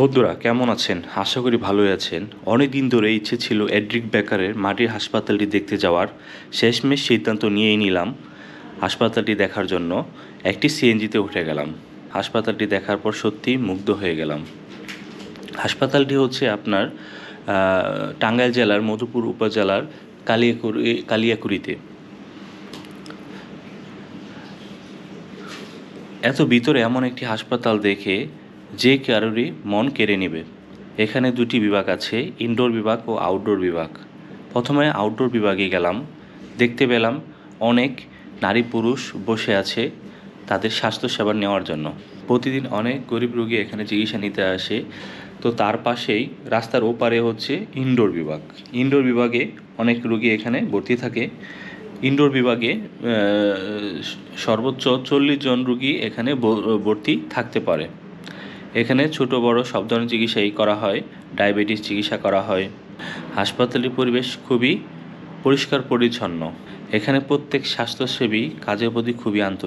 বন্ধুরা, কেমন আছেন? আশা করি ভালোই আছেন। অনেক দিন ধরে ইচ্ছে ছিল এড্রিক বেকারের মাটির হাসপাতালটি দেখতে যাওয়ার। শেষমেশ সিদ্ধান্ত নিয়েই নিলাম হাসপাতালটি দেখার জন্য। একটি সিএনজিতে উঠে গেলাম। হাসপাতালটি দেখার পর সত্যি মুগ্ধ হয়ে গেলাম। হাসপাতালটি হচ্ছে আপনার টাঙ্গাইল জেলার মধুপুর উপজেলার কালিয়াকুড়ি, কালিয়াকুড়িতে। এত ভিতরে এমন একটি হাসপাতাল দেখে যে কারোরই মন কেড়ে নেবে। এখানে দুটি বিভাগ আছে ইনডোর বিভাগ ও আউটডোর বিভাগ। প্রথমে আউটডোর বিভাগে গেলাম। দেখতে পেলাম অনেক নারী পুরুষ বসে আছে তাদের স্বাস্থ্যসেবা নেওয়ার জন্য। প্রতিদিন অনেক গরিব রোগী এখানে চিকিৎসা নিতে আসে। তো তার পাশেই রাস্তার ওপারে হচ্ছে ইনডোর বিভাগ। ইনডোর বিভাগে অনেক রোগী এখানে ভর্তি থাকে। ইনডোর বিভাগে সর্বোচ্চ চল্লিশ জন রুগী এখানে ভর্তি থাকতে পারে। এখানে ছোট বড় সব ধরনের চিকিৎসাই করা হয়, ডায়াবেটিস চিকিৎসা করা হয়। হাসপাতালের পরিবেশ খুবই পরিষ্কার পরিচ্ছন্ন। এখানে প্রত্যেক স্বাস্থ্যসেবী কাজের প্রতি খুবই আন্তরিক।